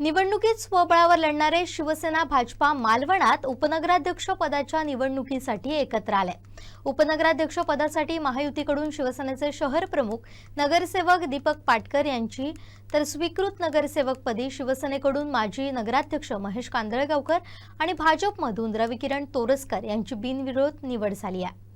निवडणुकीत स्वबळावर लढणारे शिवसेना भाजपा मालवणात उपनगराध्यक्ष पदाच्या निवडणुकीसाठी एकत्र आले. उपनगराध्यक्ष पदासाठी महायुतीकडून शिवसेनेचे शहर प्रमुख नगरसेवक दीपक पाटकर यांची तर स्वीकृत नगरसेवकपदी शिवसेनेकडून माजी नगराध्यक्ष महेश कांदळगावकर आणि भाजपमधून रविकिरण तोरसकर यांची बिनविरोध निवड झाली आहे.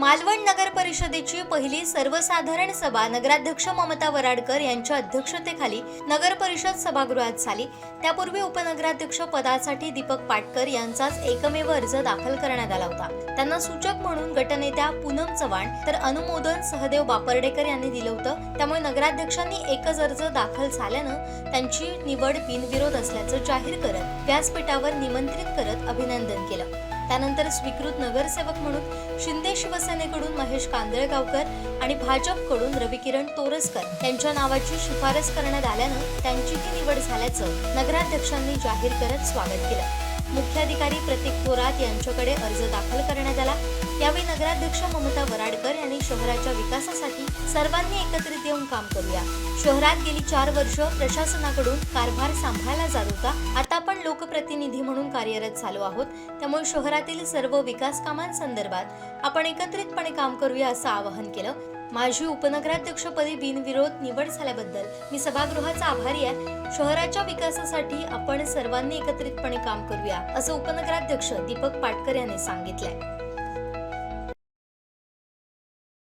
मालवण नगर परिषदेची पहिली सर्वसाधारण सभा नगराध्यक्ष ममता वराडकर यांच्या अध्यक्षतेखाली नगर परिषद सभागृहात झाली. त्यापूर्वी उपनगराध्यक्ष पदासाठी दीपक पाटकर यांचाच एकमेव अर्ज दाखल करण्यात आला होता. त्यांना सूचक म्हणून गटनेत्या पूनम चव्हाण तर अनुमोदन सहदेव बापर्डेकर यांनी दिलं होतं. त्यामुळे नगराध्यक्षांनी एकच अर्ज दाखल झाल्यानं त्यांची निवड बिनविरोध असल्याचं जाहीर करत व्यासपीठावर निमंत्रित करत अभिनंदन केलं. त्यानंतर स्वीकृत नगरसेवक म्हणून शिंदे शिवसेनेकडून महेश कांदळगावकर आणि भाजपकडून रविकिरण तोरसकर यांच्या नावाची शिफारस करण्यात आल्यानं त्यांची ही निवड झाल्याचं नगराध्यक्षांनी जाहीर करत स्वागत केलं. मुख्याधिकारी प्रतीक थोरात यांच्याकडे अर्ज दाखल करण्यात आला. यावेळी नगराध्यक्ष ममता वराडकर यांनी शहराच्या विकासासाठी सर्वांनी एकत्रित येऊन काम करूया. शहरात गेली चार वर्ष प्रशासनाकडून कारभार सांभाळला जात होता. आता आपण लोकप्रतिनिधी म्हणून कार्यरत झालो आहोत. त्यामुळे शहरातील सर्व विकास कामांसंदर्भात आपण एकत्रितपणे काम करूया असं आवाहन केलं. माझी उपनगराध्यक्षपदी बिनविरोध निवड झाल्याबद्दल मी सभागृहाचा आभारी आहे. शहराच्या विकासासाठी आपण सर्वांनी एकत्रितपणे काम करूया असं उपनगराध्यक्ष दीपक पाटकर यांनी सांगितलंय.